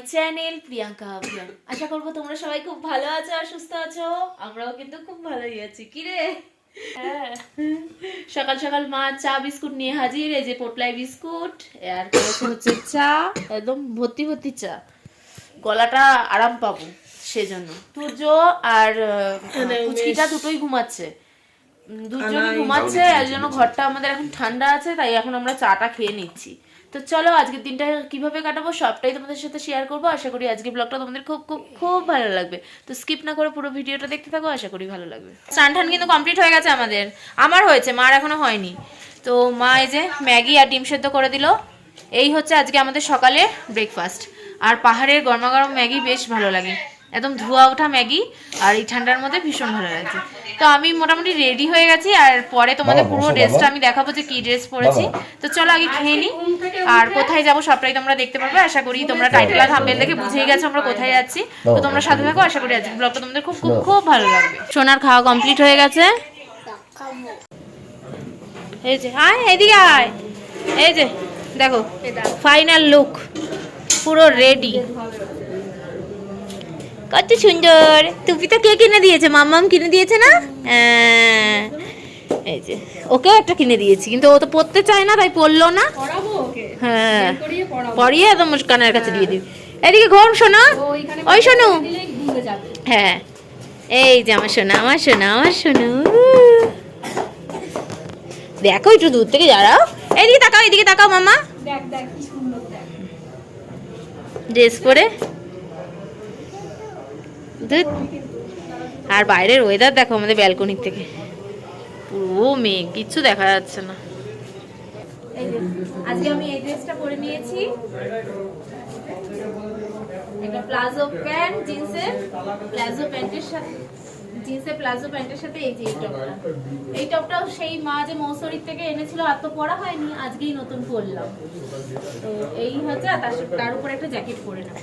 My channel Priyanka অভিয়ান আশা করব তোমরা সবাই খুব ভালো আছো আর সুস্থ আছো। আমরাও কিন্তু খুব ভালোই আছি। কি রে? হ্যাঁ। সকাল সকাল মা চা বিস্কুট নিয়ে হাজির এই যে পোটলাই বিস্কুট আর হচ্ছে চা একদম ভর্তি ভর্তি চা। গলাটা আরাম পাবো সেজন্য। সূর্য আর কুচকিটা দুটোই ঘুমাচ্ছে। উম, দুজনই ঘুমাচ্ছে এর জন্য ঘরটা আমাদের এখন ঠান্ডা আছে তাই এখন আমরা চাটা খেয়ে নিচ্ছি। তো চলো আজকের দিনটা কীভাবে কাটাবো সবটাই তোমাদের সাথে শেয়ার করব। আশা করি আজকের ব্লগটা তোমাদের খুব খুব খুব ভালো লাগবে। তো স্কিপ না করে পুরো ভিডিওটা দেখতে থাকো, আশা করি ভালো লাগবে। স্নান কিন্তু কমপ্লিট হয়ে গেছে আমাদের। আমার হয়েছে, মার এখনও হয়নি। তো মা এই যে ম্যাগি আর ডিম সেদ্ধ করে দিল। এই হচ্ছে আজকে আমাদের সকালে ব্রেকফাস্ট আর পাহাড়ের গরমা গরম ম্যাগি বেশ ভালো লাগে। একদম ধোয়া ওঠা ম্যাগি আর এই ঠান্ডার মধ্যে ভীষণ ভালো লাগছে। তো আমি মোটামুটি রেডি হয়ে গেছি আর পরে তোমাদের পুরো ড্রেসটা আমি দেখাবো যে কি ড্রেস পরেছি। তো চলো আগে খেয়ে নিই আর কোথায় যাব সবটাই তোমরা দেখতে পারবে। আশা করি তোমরা টাইটেল আর থাম্বনেল দেখে বুঝেই গেছো আমরা কোথায় যাচ্ছি। তো তোমরা সাথে থাকো আশা করি আজকে ব্লগটা তোমাদের খুব খুব খুব ভালো লাগবে। সোনার খাওয়া কমপ্লিট হয়ে গেছে। এই যে আয় এদিকে আয়। এই যে দেখো ফাইনাল লুক পুরো রেডি কত সুন্দর। টুপিটা কে কিনে দিয়েছে? মাম্মাম কিনে দিয়েছে না? হ্যাঁ। এই যে ওকেও একটা কিনে দিয়েছি কিন্তু ও তো পড়তে চায় না তাই পড়ল না। হ্যাঁ। পড়িয়ে একদম মুস্কানের কাছে দিয়ে দিবি। এদিকে ঘর শোনো ওই শোনো হ্যাঁ। এই যে আমার সোনা আমার সোনা আমার সোনা। দেখো একটু দূর থেকে দাঁড়াও এদিকে তাকাও এদিকে তাকাও মামা দেখ দেখ কি সুন্দর দেখ। ড্রেস পরে। ধুৎ। আর বাইরের ওয়েদার দেখো আমাদের ব্যালকনির থেকে। পুরো মেঘ, কিচ্ছু দেখা যাচ্ছে না। আজকে আমি এই ড্রেসটা পরে নিয়েছি। প্লাজো প্যান্ট, জিন্সের, প্লাজো প্যান্টের সাথে। জিন্সের প্লাজো প্যান্টের সাথে এই যে এই টপটা। এই টপটাও সেই মা যে মৌসুরির থেকে এনেছিল আর তো পরা হয়নি, আজকেই নতুন পরলাম। তো এই হচ্ছে, আর তার উপর একটা জ্যাকেট পরে নেব।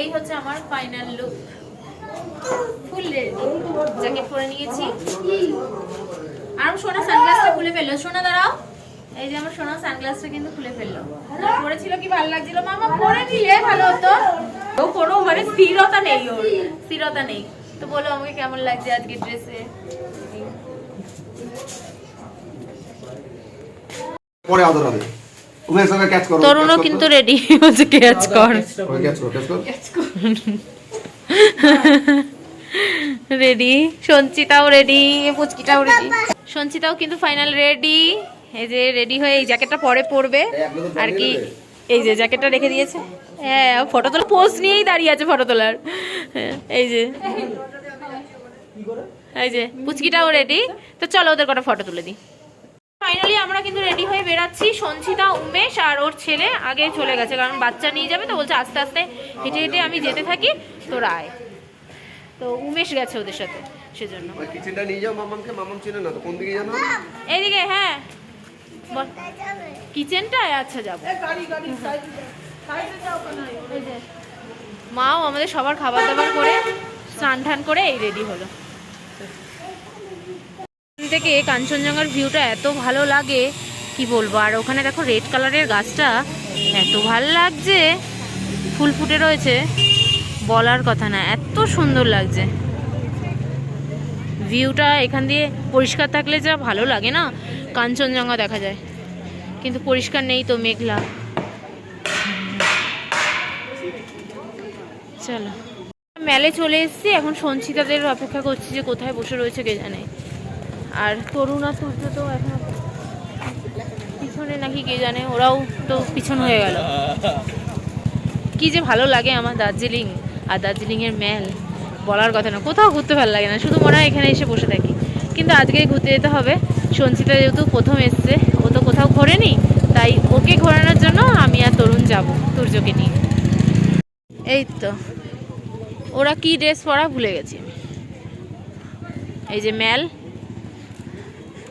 এই হচ্ছে আমার final look full ready jacket পরে নিয়েছি। আর সোনা সানগ্লাসটা খুলে ফেলল। সোনা, দাঁড়াও। এই যে আমার সোনা সানগ্লাসটা কিন্তু খুলে ফেলল। পরেছিল কি ভালো লাগছিল? মামা পরে নিলে ভালো হতো। ও কোনো মানে স্থিরতা নেই ওর। স্থিরতা নেই। তো বলো আমাকে কেমন লাগছে আজকে ড্রেসে পরে আদর হবে। উমেশ সঙ্গে ক্যাচ করো তরুণও কিন্তু রেডি হচ্ছে ক্যাচ কর। ক্যাচ করো ক্যাচ করো রেডি সঞ্চিতাও রেডি পুচকিটাও রেডি সঞ্চিতাও কিন্তু ফাইনাল রেডি এই যে রেডি হয়ে এই জ্যাকেটটা পরে পরবে। আর কি এই যে জ্যাকেটটা রেখে দিয়েছে। হ্যাঁ ফটো তোলা পোজ নিয়েই দাঁড়িয়ে আছে ফটো তোলার। হ্যাঁ, এই যে। এই যে পুচকিটাও রেডি তো চলো ওদের কটা ফটো তুলে দিই। ফাইনালি আমরা কিন্তু রেডি হয়ে বেরাচ্ছি সঞ্চিতা উমেশ আর ওর ছেলে। আগে চলে গেছে কারণ বাচ্চা নিয়ে যাবে তো বলছে আস্তে আস্তে হেঁটে হেঁটে আমি যেতে থাকি তোরা আয় তো উমেশ গেছে ওদের সাথে সেজন্য। কিচেনটা নিয়ে যাও মামামকে মামাম চিনে না তো কোন দিকে জানো এইদিকে হ্যাঁ। কিচেনটায় আচ্ছা যাব। মাও আমাদের সবার খাবার দাবার করে স্নান টান করে এই রেডি হলো। থেকে কাঞ্চনজঙ্ঘার ভিউটা এত ভালো লাগে কি বলব? আর ওখানে দেখো রেড কালারের গাছটা এত ভালো লাগছে। ফুল ফুটে রয়েছে। বলার কথা না এত সুন্দর লাগছে। ভিউটা এখান দিয়ে পরিষ্কার থাকলে যা ভালো লাগে না কাঞ্চনজঙ্ঘা দেখা যায়। কিন্তু পরিষ্কার নেই তো মেঘলা। চলো। মেলে চলে এসেছি, এখন সঞ্চিতাদের অপেক্ষা করছি যে কোথায় বসে রয়েছে কে জানে। আর তরুণ সূর্য তো এখন পিছনে নাকি কে জানে, ওরাও তো পিছন হয়ে গেল। কি যে ভালো লাগে আমার দার্জিলিং আর দার্জিলিংয়ের মেল, বলার কথা না, কোথাও ঘুরতে ভালো লাগে না, শুধু মনে হয় এখানে এসে বসে থাকি। কিন্তু আজকেই ঘুরতে যেতে হবে, সঞ্চিতা যেহেতু প্রথম এসছে, ও তো ঘোরেনি তাই ওকে ঘোরানোর জন্য আমি আর তরুণ যাব সূর্যকে নিয়ে। এই তো। ওরা কি ড্রেস পরা ভুলে গেছি এই যে ম্যাল।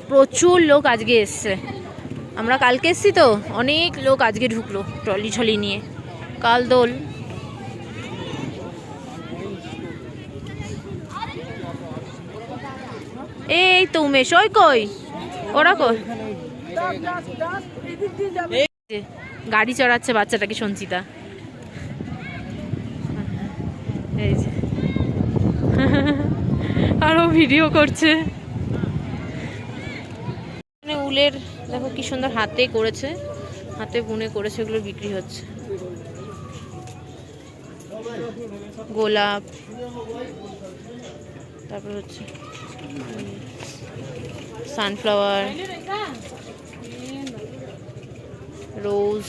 প্রচুর লোক আজকে এসছে। আমরা কালকে এসছি তো, অনেক লোক আজকে ঢুকলো ট্রলি ট্রলি নিয়ে। কাল দোল। এই তো উমেশ, ওই কই? ওরা কই? গাড়ি চড়াচ্ছে বাচ্চাটাকে সঞ্চিতা। এই যে। আরও ভিডিও করছে। উলের, দেখো কি সুন্দর হাতে করেছে। হাতে বুনে করেছে, এগুলো বিক্রি হচ্ছে। গোলাপ। তারপর হচ্ছে সানফ্লাওয়ার রোজ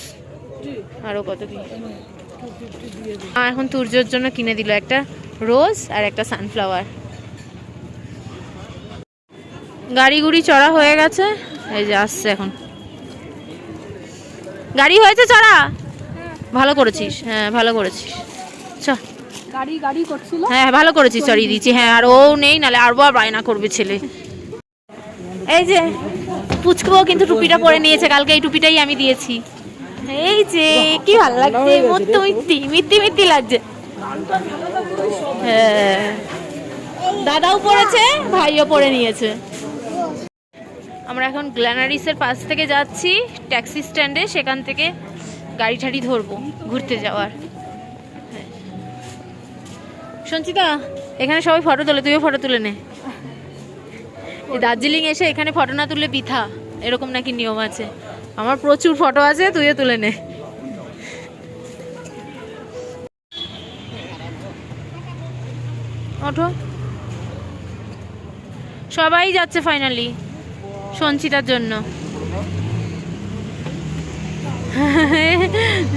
আরও কত কি এখন তুর্যর জন্য কিনে দিল একটা রোজ আর একটা সানফ্লাওয়ার। গাড়ি গুড়ি চড়া হয়ে গেছে এই যে আসছে এখন। গাড়ি হয়েছে চড়া? ভালো করেছিস হ্যাঁ ভালো করেছিস। চ। গাড়ি গাড়ি করছিল? হ্যাঁ ভালো করেছিস চড়িয়ে দিয়েছি। হ্যাঁ আর ও নেই নালে আরও আর বায়না করবে ছেলে। এই যে পুচকুও কিন্তু টুপিটা পরে নিয়েছে কালকে এই টুপিটাই আমি দিয়েছি। এই যে কি ভালো লাগছে মত্ত মিত্তি মিত্তি মিত্তি লাগছে। হ্যাঁ। দাদাও পড়েছে ভাইও পরে নিয়েছে। আমরা এখন গ্ল্যানারিসের পাশ থেকে যাচ্ছি ট্যাক্সি স্ট্যান্ডে সেখান থেকে গাড়ি ঠাড়ি ধরবো ঘুরতে যাওয়ার। সঞ্চিতা এখানে সবাই ফটো তোলে তুইও ফটো তুলে নে। দার্জিলিং এসে এখানে ফটো না তুললে পিঠা এরকম নাকি নিয়ম আছে। আমার প্রচুর ফটো আছে, তুইও তুলে নে। সবাই যাচ্ছে ফাইনালি সঞ্চিতার জন্য।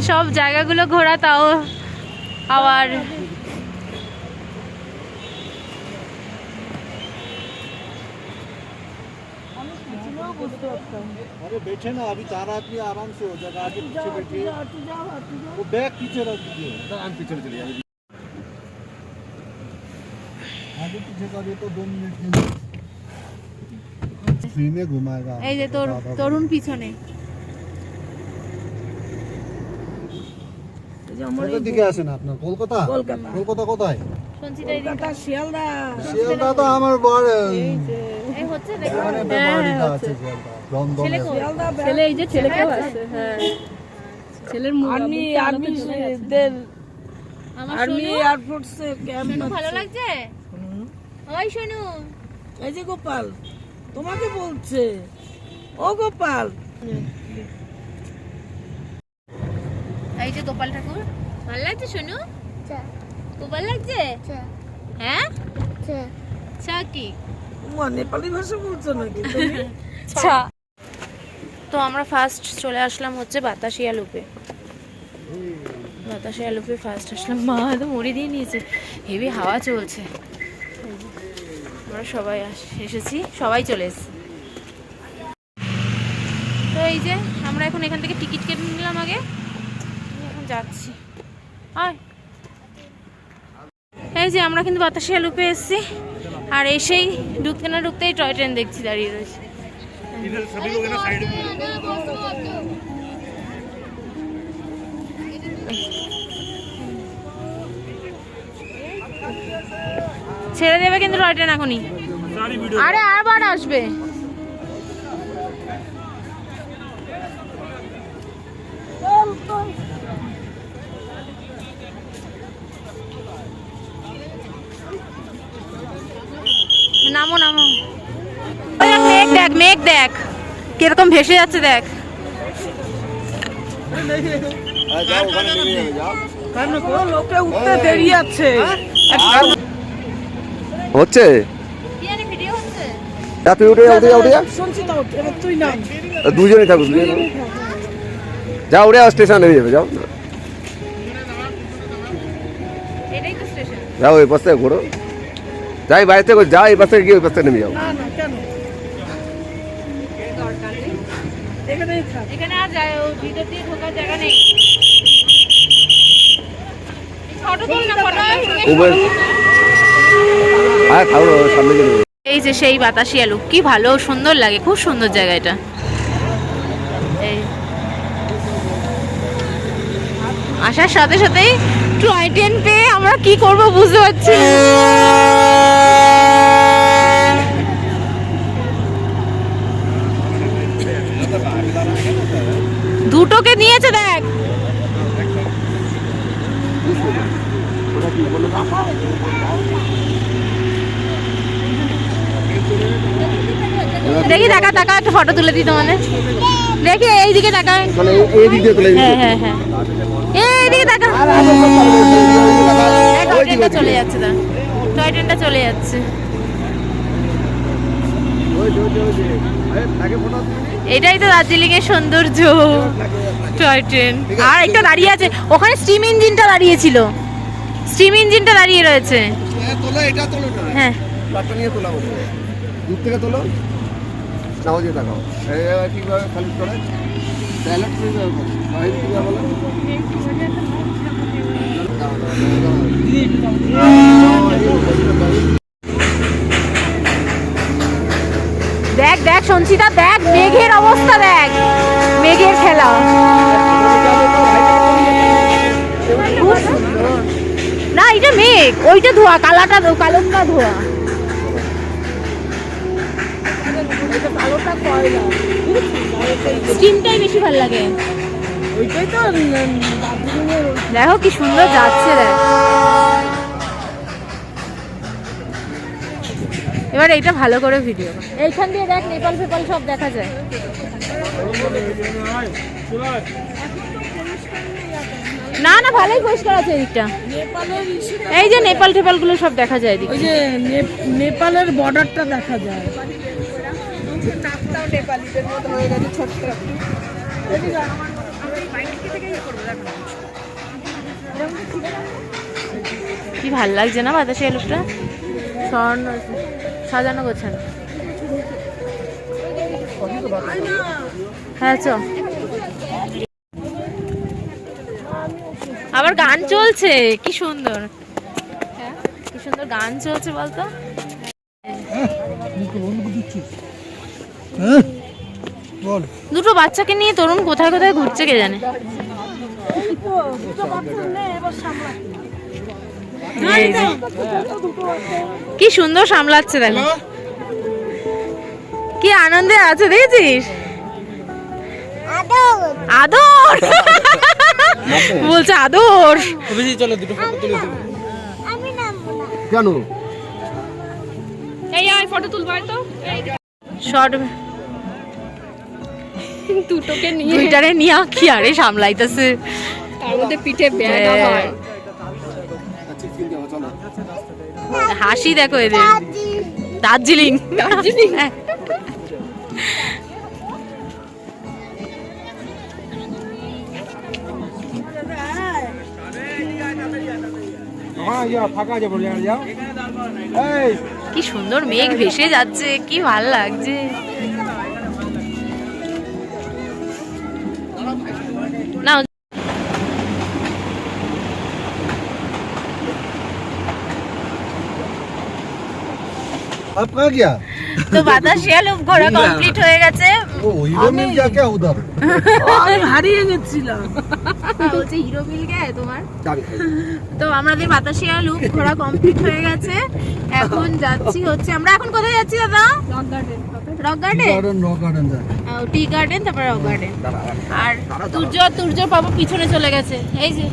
সব জায়গাগুলো ঘোরা, তাও আবার अरे बैठे ना अभी चार आदमी आराम से हो जाएगा आगे पीछे बैठिए वो बैग पीछे रख दीजिए আমি পিছনে চলে যাই आगे पीछे का ये तो दो मिनट के लिए फ्री में घुमाएगा এই যে তোর তরুণ পিছনে কোথা দিকে আসেন আপনার কলকাতা কলকাতা কলকাতা কোথায় সঞ্চিতা এদিকে। শিয়ালদা তো আমার বড় হচ্ছে ছেলে এই যে ছেলেকেও আছে হ্যাঁ। ছেলের আর্মি আর্মিদের আর্মি এয়ারফোর্সে ক্যাম্প ভালো লাগছে? ওই সোনু। এই যে গোপাল তোমাকে বলছে। ও গোপাল। এই যে গোপাল ঠাকুর ভালো লাগছে সোনু? গোপাল লাগছে? হ্যাঁ? কি? তো আমরা ফার্স্ট চলে আসলাম হচ্ছে বাতাসিয়া লুপে বাতাসিয়া লুপে ফার্স্ট আসলাম। মা তো মুড়ি দিয়ে নিয়েছে। হেভি হাওয়া চলছে। আমরা সবাই এসেছি। সবাই চলে এসেছি। তো এই যে আমরা এখন এখান থেকে টিকিট কেটে নিলাম আগে। এখন যাচ্ছি। আয়। এই যে আমরা কিন্তু বাতাসিয়া লুপে এসেছি। আর এসেই ঢুকতে না ঢুকতেই টয় ট্রেন দেখছি দাঁড়িয়ে রয়েছে। ছেড়ে দেবে কিন্তু টয় ট্রেন এখনই। আরে আবার আসবে নামো নামো ওই দেখ, মেঘ দেখ মেঘ দেখ কীরকম ভেসে যাচ্ছে দেখ। যাও যাও হচ্ছে? তুই উঠে উঠে উঠে দুজনেই থাকুক যা উঠে, যাও, স্টেশন নেমে যাবে, যাও। যাও ওই পাশ থেকে ঘোরো। যাই, বাইরে থেকে যা এই পাশ গিয়ে ওই পাশ থেকে নেমে যাও। না না এখানেই থাক। এখানে আর যায় ও ভিতর দিয়ে ঢোকার জায়গা নেই। ফটো তুল না ফটো হ্যাঁ খাও সামনে গেলে এই যে সেই বাতাসি আলু কি ভালো সুন্দর লাগে খুব সুন্দর জায়গা এটা। আসার সাথে সাথেই টয় ট্রেন পেয়ে আমরা কি করব বুঝতে পারছি দুটোকে নিয়েছে দেখ দেখি টাকা টাকা একটা ফটো তুলে দিই তোমাদের দেখি এইদিকে টাকা মানে দিক হ্যাঁ হ্যাঁ হ্যাঁ এইদিকে টাকা চলে যাচ্ছে টয় ট্রেনটা চলে যাচ্ছে এটাই তো দার্জিলিং এর সৌন্দর্য টয় ট্রেন আর একটা দাঁড়িয়ে আছে। ওখানে স্টিম ইঞ্জিনটা দাঁড়িয়ে ছিল স্টিম ইঞ্জিনটা দাঁড়িয়ে রয়েছে। হ্যাঁ, হ্যাঁ। দূর থেকে তোলো। নাও যে দেখাও কীভাবে খালি করে। ব্যালেট দিদি দেখ দেখ সঞ্চিতা দেখ মেঘের অবস্থা দেখ। মেঘের খেলা। না এটা মেঘ ওইটা ধোয়া কালাটা কালোটা ধোয়া। স্টিমটাই বেশি ভালো লাগে। ওইটাই তো দেখো কি সুন্দর যাচ্ছে দেখ। এবার এইটা ভালো করে ভিডিও এইখান দিয়ে দেখ নেপাল ফেপাল সব দেখা যায়। না না ভালোই পরিষ্কার আছে এদিকটা। এই যে নেপাল টেপালগুলো সব দেখা যায় এদিকে। ওই যে নেপালের বর্ডারটা দেখা যায়। কি ভালো লাগছে না বাতাসে লোকটা? স্বর্ণ সাজানো গোছানো। হ্যাঁ চ। আবার গান চলছে কি সুন্দর। হ্যাঁ, কি সুন্দর গান চলছে বলতো। বল। দুটো বাচ্চাকে নিয়ে তরুণ কোথায় কোথায় ঘুরছে কে জানে। কি সুন্দর সামলাচ্ছে দেখো। কি আনন্দে আছে দেখেছিস? আদর। বলছে আদর। কেন? এই আয় ফটো তুলবো তো। শর্ট। দুটোকে নিয়ে। দুইটারে নিয়ে কি আরে সামলাইতেছে। তার মধ্যে পিঠে ব্যাগ হ্যাঁ। আমার হাসি দেখো এদের। দার্জিলিং। দার্জিলিং। হ্যাঁ। এই। কি সুন্দর মেঘ ভেসে যাচ্ছে কি ভালো লাগছে। अब कहाँ गया তো বাতাসিয়া লোক ঘোরা কমপ্লিট হয়ে গেছে ओ हीरो मिल गया क्या उधर আমি হারিয়ে গেছিলাম বলছে হিরো মিল গে তোমার যাবি খাই। তো আমাদের বাতাসিয়া লুক ঘোরা কমপ্লিট হয়ে গেছে এখন যাচ্ছি হচ্ছে আমরা এখন কোথায় যাচ্ছি দাদা rock garden garden rock garden जा টি গার্ডেন তারপর রক গার্ডেন আর তুর্য তুর্য বাবা পিছনে চলে গেছে এই যে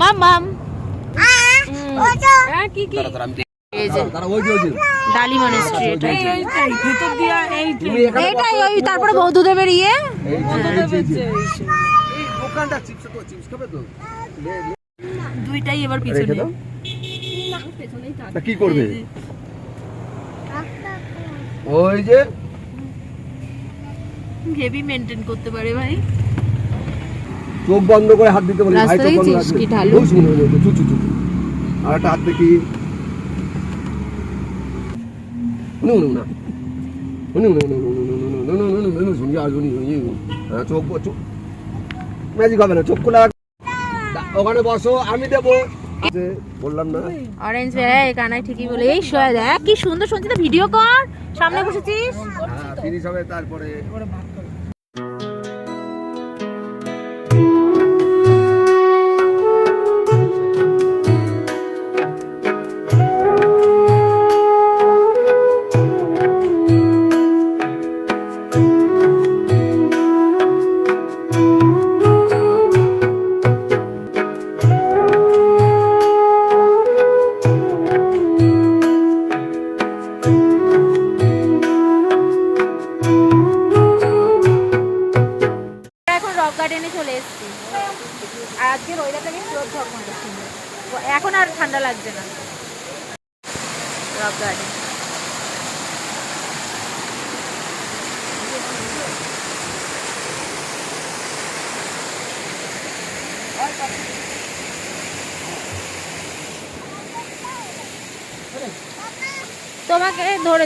মাম মাম হ্যাঁ কি কি দাঁড়া, দাঁড়া, আমি দেখি। তারপরে কি করবে? ওই যে। হেভি মেনটেন করতে পারে ভাই। চোখ বন্ধ করে হাত দিতে বলি ভাই চোখ বন্ধ কি ঢালু? চুচু চুচু। আর একটা হাত দেখি। উনি, উনি, উনি। উনি, উনি, উনি, উনি, উনি, উনি, উনি, উনি, উনি, উনি, উনি, শুনি, আর শুনি, শুনি, শুনি। হ্যাঁ, চোখ ব- চোখ ম্যাজিক হবে না চোখ খোলা ওখানে বসো আমি দেবো বললাম না অরেঞ্জ বেড়ায় কানাই ঠিকই বলে এই শোয়া দেখ কি সুন্দর শুনছি তো ভিডিও কর সামনে বসেছিস হ্যাঁ ফিনিশ হবে তারপরে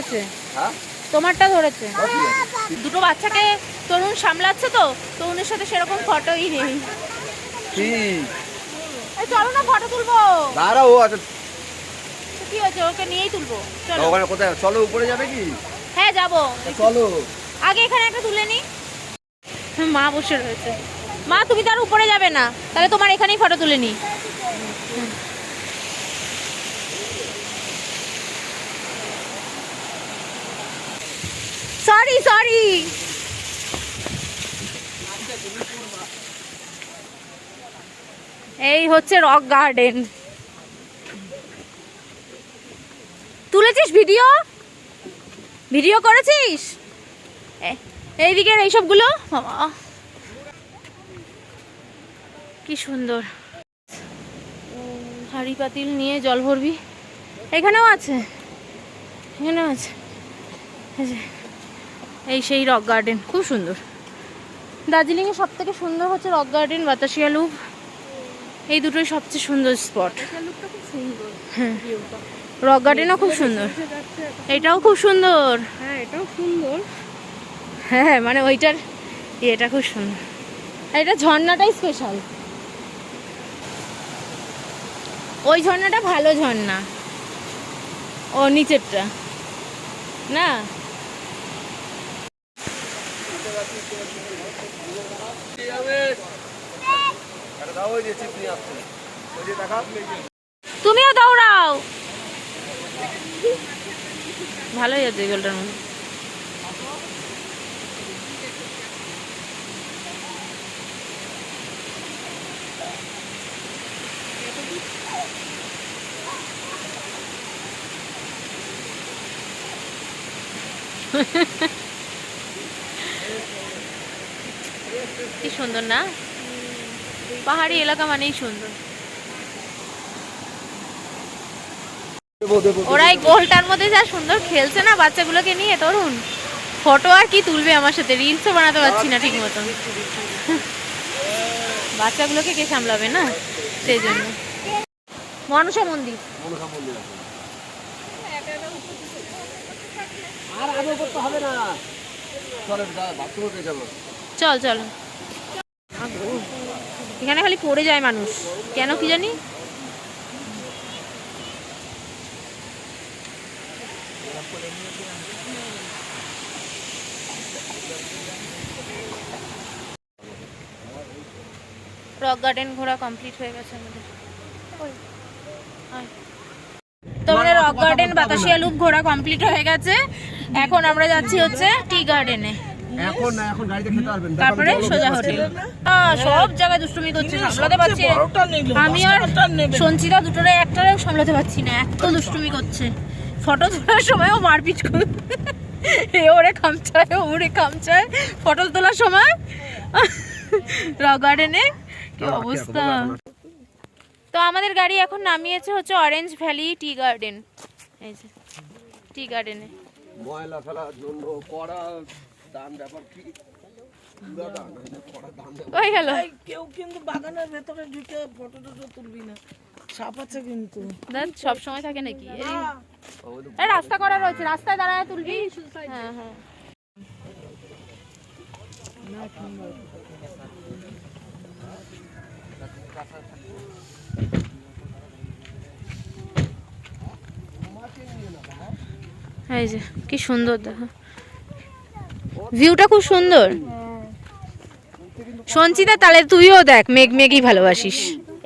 ধরেছে। হ্যাঁ? তোমারটা ধরেছে। দুটো বাচ্চাকে তরুণ সামলাচ্ছে তো তরুণের সাথে সেরকম ফটোই নেই। চলো না ফটো তুলবো। দাঁড়াও কি হয়েছে? ওকে নিয়েই তুলবো। চলো। ওখানে কোথায়? চলো উপরে যাবে কি? হ্যাঁ যাব। চলো। আগে এখানে একটা তুলে নি। মা বসে রয়েছে। মা তুমি তার উপরে যাবে না। তাহলে তোমার এখানেই ফটো তুলে নি। সরি সরি এই হচ্ছে রক গার্ডেন তুলেছিস ভিডিও ভিডিও করেছিস? এইদিকের এইসবগুলো? কি সুন্দর। হাঁড়ি পাতিল নিয়ে জল ভরবি। এখানেও আছে। এখানেও আছে। এই সেই রক গার্ডেন খুব সুন্দর। দার্জিলিংয়ে সব থেকে সুন্দর হচ্ছে রক গার্ডেন বাতাসিয়া লুপ এই দুটোই সবচেয়ে সুন্দর স্পট হ্যাঁ। রক গার্ডেনও খুব সুন্দর। এটাও খুব সুন্দর। হ্যাঁ এটাও সুন্দর। হ্যাঁ মানে ওইটার এটা খুব সুন্দর। আর এটা ঝর্ণাটাই স্পেশাল ওই ঝর্ণাটা ভালো ঝর্ণা। ও নিচেরটা। না একটা দাও ওই যে চিপ নিয়ে আসছে ওই যে দেখা তুমিও দৌড়াও। ভালোই আছে গোলটার মধ্যে। কি সুন্দর না? পাহাড়ি এলাকা মানেই সুন্দর। ওরা এই গোলটার মধ্যে যা সুন্দর খেলছে না বাচ্চাগুলোকে নিয়ে তরুণ। ফটো আর কি তুলবে আমার সাথে? রিলসও বানাতে পারছি না ঠিক মতন বাচ্চাগুলোকে কে সামলাবে না? সেই জন্য। মনসা মন্দির। আর আগে করতে হবে না। চলো বাথরুমে যাব। চল চল। এখানে খালি পড়ে যায় মানুষ। কেন কি জানি? রক গার্ডেন ঘোরা কমপ্লিট হয়ে গেছে আমাদের। ওই, আয়। তো আমাদের রক গার্ডেন বাতাসিয়া লুপ ঘোরা কমপ্লিট হয়ে গেছে। এখন আমরা যাচ্ছি হচ্ছে টি গার্ডেনে এখন না এখন গাড়িতে খেতে পারবেন তারপরে সোজা হোটেল। সব জায়গায় দুষ্টুমি করছে সামলাতে পারছি আমি আর সঞ্চিতা দুটোরে একটারেও সামলাতে পারছি না এত দুষ্টুমি করছে। ফটো তোলার সময়ও মারপিট করে এ ওরে খামচায় ওরে খামচায়। ফটো তোলার সময় রক গার্ডেনে কি অবস্থা? তো আমাদের গাড়ি এখন নামিয়েছে হচ্ছে অরেঞ্জ ভ্যালি টি গার্ডেন এই যে টি গার্ডেনে ময়লা ফেলার জন্য কড়া ব্যাপার কি? পুরা দাম, কড়া দাম ব্যাপার। ওই গেল। কেউ কিন্তু বাগানের ভেতরে ঢুকে ফটো টটো তুলবি না। সাপ আছে কিন্তু। দেখ সব সময় থাকে নাকি? এই। এই রাস্তা করা রয়েছে রাস্তায় দাঁড়ায় তুলবি। হ্যাঁ হ্যাঁ। এই যে কি সুন্দর দেখো। ভিউটা খুব সুন্দর। সঞ্চিতা তাহলে তুইও দেখ মেঘ মেঘই ভালোবাসিস।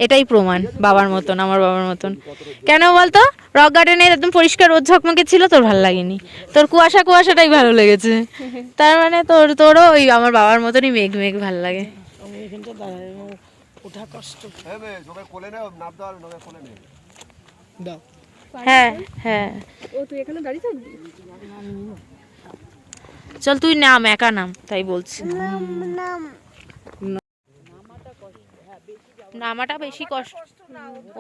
এটাই প্রমাণ বাবার মতন আমার বাবার মতন। কেন বলতো? রক গার্ডেনে একদম পরিষ্কার রোদ ঝকমকে ছিল তোর ভালো লাগেনি। তোর কুয়াশা কুয়াশাটাই ভালো লেগেছে। তার মানে তোর তোরও ওই আমার বাবার মতনই মেঘ মেঘ ভালো লাগে। হ্যাঁ হ্যাঁ হ্যাঁ। ও তুই এখানে দাঁড়িয়ে থাকবি? চল তুই নাম একা নাম তাই বলছি। নামাটা বেশি কষ্ট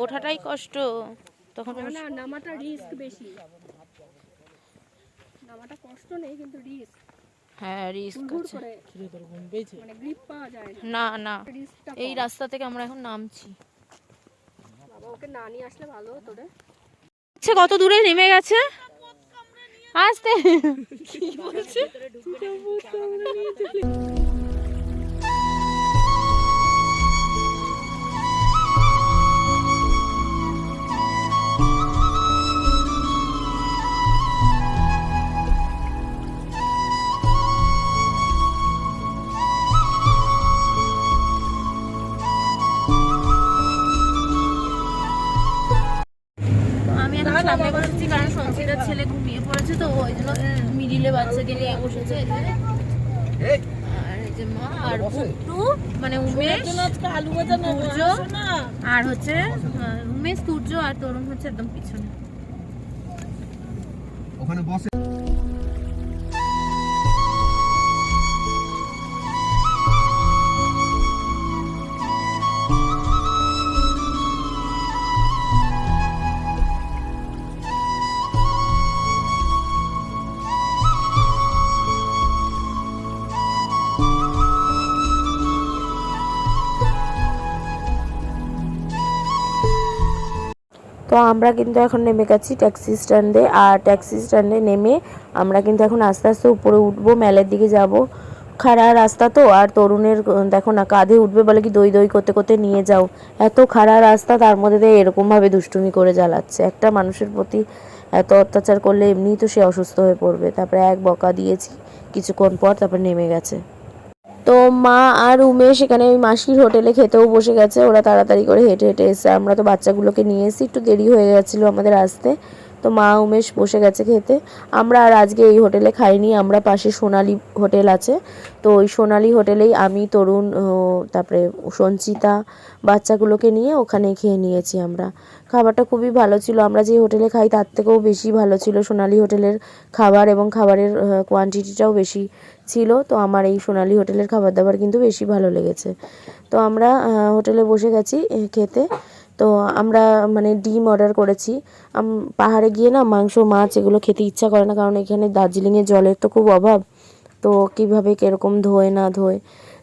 ওঠাটাই কষ্ট তখন না নামাটা রিস্ক বেশি। নামাটা কষ্ট নেই কিন্তু রিস্ক হ্যাঁ রিস্ক মানে গ্রিপ পাওয়া যায় না। না এই রাস্তা থেকে আমরা এখন নামছি। বাবা ওকে না নিয়ে আসলে ভালো হতো রে। আচ্ছা কত দূরে নেমে গেছে? আসতে। আমি তো ওই জন্য মিডিলে বাচ্চাকে নিয়ে বসেছে আর এই যে মা আর পুট্টু মানে উমেশ আলু সূর্য আর হচ্ছে উমেশ সূর্য আর তরুণ হচ্ছে একদম পিছনে। ওখানে বসে। তো আমরা কিন্তু এখন নেমে গেছি ট্যাক্সি স্ট্যান্ডে, আর ট্যাক্সি স্ট্যান্ডে নেমে আমরা কিন্তু এখন আস্তে আস্তে উপরে উঠবো, মেলের দিকে যাব। খাড়া রাস্তা তো, আর তরুণের দেখো না, কাঁধে উঠবে বলে কি দই দই করতে করতে নিয়ে যাও। এত খাড়া রাস্তা, তার মধ্যে দিয়ে এরকমভাবে দুষ্টুমি করে জ্বালাচ্ছে। একটা মানুষের প্রতি এত অত্যাচার করলে এমনিই তো সে অসুস্থ হয়ে পড়বে। তারপরে এক বকা দিয়েছি, কিছুক্ষণ পর তারপর নেমে গেছে। তো মা আর উমেশ এখানে ওই মাসির হোটেলে খেতেও বসে গেছে। ওরা তাড়াতাড়ি করে হেঁটে হেঁটে এসে আমরা তো বাচ্চাগুলোকে নিয়ে এসে একটু দেরি হয়ে গেছিল আমাদের আসতে। তো মা, উমেশ বসে গেছে খেতে। আমরা আর আজকে এই হোটেলে খাইনি, আমরা পাশে সোনালি হোটেল আছে। তো ওই সোনালি হোটেলেই আমি, তরুণ তারপরে সঞ্চিতা বাচ্চাগুলোকে নিয়ে ওখানে খেয়ে নিয়েছি আমরা। খাবারটা খুবই ভালো ছিল। আমরা যে হোটেলে খাই তার থেকেও বেশি ভালো ছিল সোনালি হোটেলের খাবার এবং খাবারের কোয়ান্টিটিটাও বেশি ছিল, তো আমার এই সোনালি হোটেলের খাবার দাবার কিন্তু বেশি ভালো লেগেছে। তো আমরা হোটেলে বসে গেছি খেতে। তো আমরা মানে ডিম অর্ডার করেছি। পাহাড়ে গিয়ে না মাংস, মাছ এগুলো খেতে ইচ্ছা করে না, কারণ এখানে দার্জিলিংয়ে জলের তো খুব অভাব। তো কীভাবে কীরকম ধোয়, না ধোয়?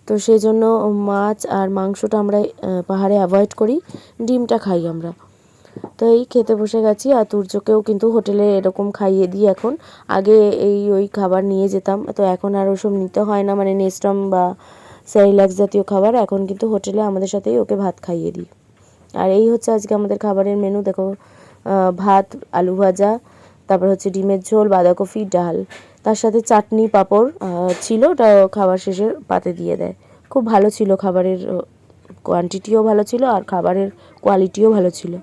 তো সেই জন্য মাছ আর মাংসটা আমরা পাহাড়ে অ্যাভয়েড করি, ডিমটা খাই আমরা। তো এই খেতে বসে গেছি আর তুর্যকেও কিন্তু হোটেলে এরকম খাইয়ে দিই এখন। আগে এই ওই খাবার নিয়ে যেতাম, তো এখন আর ওসব নিতে হয় না। মানে নেস্টম বা সেরিল্যাক্স জাতীয় খাবার এখন কিন্তু হোটেলে আমাদের সাথেই ওকে ভাত খাইয়ে দিই। আর এই হচ্ছে আজকে আমাদের খাবারের মেনু দেখো ভাত, আলু ভাজা, তারপর হচ্ছে ডিমের ঝোল, বাঁধাকপি, ডাল। তার সাথে চাটনি, পাঁপড় ছিল, ওটা খাবার শেষে পাতে দিয়ে দেয়। খুব ভালো ছিল খাবারের কোয়ান্টিটিও ভালো ছিল আর খাবারের কোয়ালিটিও ভালো ছিল।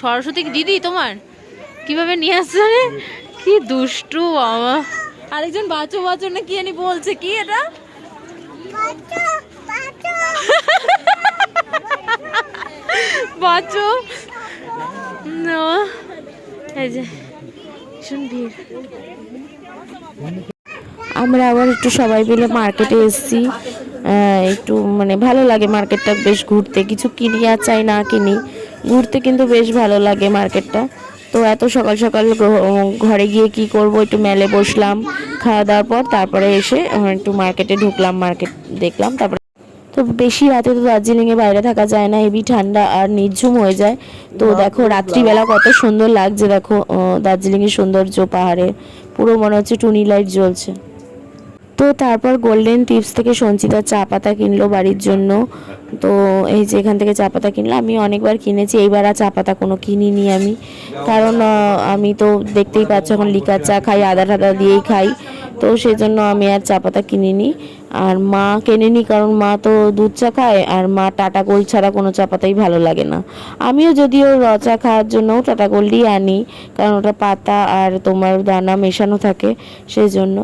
সরস্বতী দিদি তোমার? কীভাবে নিয়ে আসছে? কি দুষ্টু বাবা। আরেকজন বাঁচো বাঁচো না কি জানি বলছে, কি এটা? বাঁচো এই যে ভিড়। আমরা আবার একটু সবাই মিলে মার্কেটে এসেছি। একটু মানে ভালো লাগে মার্কেটটা বেশ ঘুরতে। কিছু কিনি আর চাই না কিনি। ঘুরতে কিন্তু বেশ ভালো লাগে মার্কেটটা। তো এত সকাল সকাল ঘরে গিয়ে কি করব? একটু মেলে বসলাম খাওয়া দাওয়ার পর তারপরে এসে একটু মার্কেটে ঢুকলাম মার্কেট দেখলাম তারপরে তো বেশি রাতে তো দার্জিলিংয়ে বাইরে থাকা যায় না হেভি ঠান্ডা আর নির্ঝুম হয়ে যায়। তো দেখো রাত্রিবেলা কত সুন্দর লাগছে দেখো দার্জিলিংয়ের সৌন্দর্য পাহাড়ে পুরো মনে হচ্ছে টুনি লাইট জ্বলছে। তো তারপর গোল্ডেন টিপস থেকে সঞ্চিতা চা পাতা কিনলো বাড়ির জন্য। তো এই যে এখান থেকে চা পাতা কিনলো, আমি অনেকবার কিনেছি, এইবার আর চা পাতা কোনো কিনিনি আমি। কারণ আমি তো দেখতেই পাচ্ছ এখন লিকার চা খাই, আদা টাদা দিয়েই খাই। তো সেই জন্য আমি আর চা পাতা কিনিনি। আর মা কেনেনি কারণ মা তো দুধ চা খায়, আর মা টাটা গোল্ড ছাড়া কোনো চা পাতাই ভালো লাগে না। আমিও যদিও র চা খাওয়ার জন্য টাটা গোল্ডই আনি, কারণ ওটা পাতা আর তোমার দানা মেশানো থাকে সেই জন্য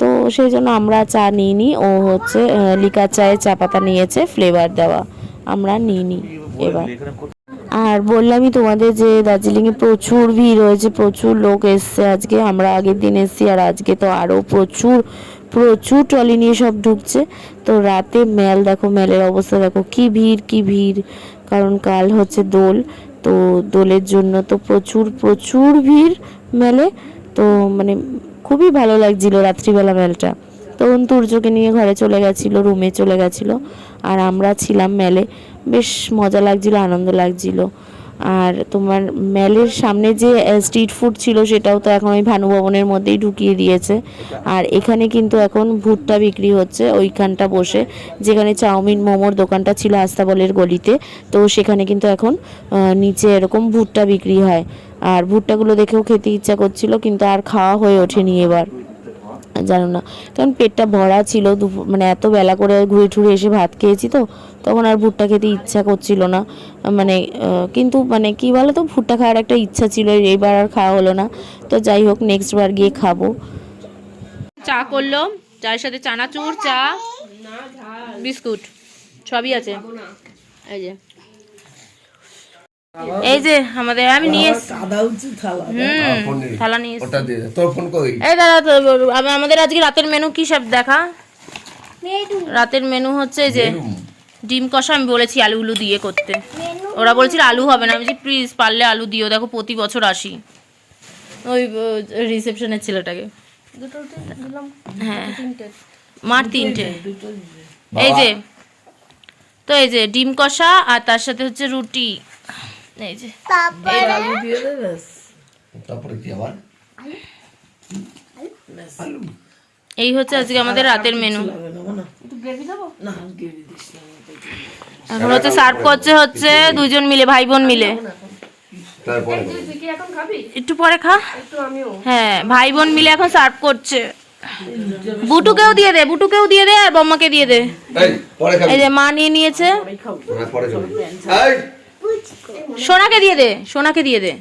তো সেই জন্য আমরা চা নিইনি। ও হচ্ছে লিকার চায়ে চা পাতা নিয়েছে ফ্লেভার দেওয়া। আমরা নিইনি এবার। আর বললামই তোমাদের যে দার্জিলিংয়ে প্রচুর ভিড় হয়েছে প্রচুর লোক এসছে আজকে। আমরা আগের দিন এসছি আর আজকে তো আরও প্রচুর প্রচুর ট্রলি নিয়ে সব ঢুকছে। তো রাতে মেল দেখো মেলের অবস্থা দেখো কি ভিড় কি ভিড়। কারণ কাল হচ্ছে দোল তো দোলের জন্য তো প্রচুর প্রচুর ভিড় মেলে। তো মানে খুবই ভালো লাগছিল রাত্রিবেলা মেলটা। তখন তুর্যকে নিয়ে ঘরে চলে গেছিল রুমে চলে গেছিল। আর আমরা ছিলাম মেলে। বেশ মজা লাগছিল, আনন্দ লাগছিল। আর তোমার মেলের সামনে যে স্ট্রিট ফুড ছিল সেটাও তো এখন ওই ভানুভবনের মধ্যেই ঢুকিয়ে দিয়েছে। আর এখানে কিন্তু এখন ভুট্টা বিক্রি হচ্ছে ওইখানটা বসে। যেখানে চাউমিন, মোমোর দোকানটা ছিল আস্তাবলের গলিতে। তো সেখানে কিন্তু এখন নিচে এরকম ভুট্টা বিক্রি হয়। আর ভুট্টাগুলো দেখেও খেতে ইচ্ছা করছিল, কিন্তু আর খাওয়া হয়ে ওঠেনি এবার। জানো না। তখন পেটটা ভরা ছিল মানে এত বেলা করে ঘুরে ঠুরে এসে ভাত খেয়েছি তো, তখন আর ভুট্টা খেতে ইচ্ছা করছিল না। মানে কিন্তু মানে কি বলো তো ভুট্টা খাওয়ার একটা ইচ্ছা ছিল এইবার আর খাওয়া হলো না। তো যাই হোক নেক্সট বার গিয়ে খাব। চা করল, চায়ের সাথে চানাচুর, চা, বিস্কুট, সবই আছে। এই যে। এই যে আমাদের আমি নিয়ে এস- থালা হুম থালা নিয়ে। ওটা দিয়ে তোর ফোন কই? এই দাদা আমাদের আজকে রাতের মেনু কি সব দেখা? রাতের মেনু হচ্ছে এই যে ডিম কষা আমি বলেছি আলু উলু দিয়ে করতে। ওরা বলছিল আলু হবে না। আমি যে প্লিজ পারলে আলু দিও। দেখো প্রতি বছর আসি। ওই রিসেপশনের ছেলেটাকে। হ্যাঁ। মার তিনটে। এই যে তো এই যে ডিম কষা আর তার সাথে হচ্ছে রুটি। এই যে আলু দিয়ে দে তারপরে কি আবার এই হচ্ছে আজকে আমাদের রাতের মেনু এখন হচ্ছে সার্ভ করছে হচ্ছে দুজন মিলে ভাই বোন মিলে একটু পরে খা হ্যাঁ ভাই বোন মিলে এখন সার্ভ করছে বুটুকেও দিয়ে দে বুটুকেও দিয়ে দে আর বম্মাকে দিয়ে দে এই পরে যে মা নিয়ে নিয়েছে পরে খাবি এই সোনাকে দিয়ে দে সোনাকে দিয়ে দে।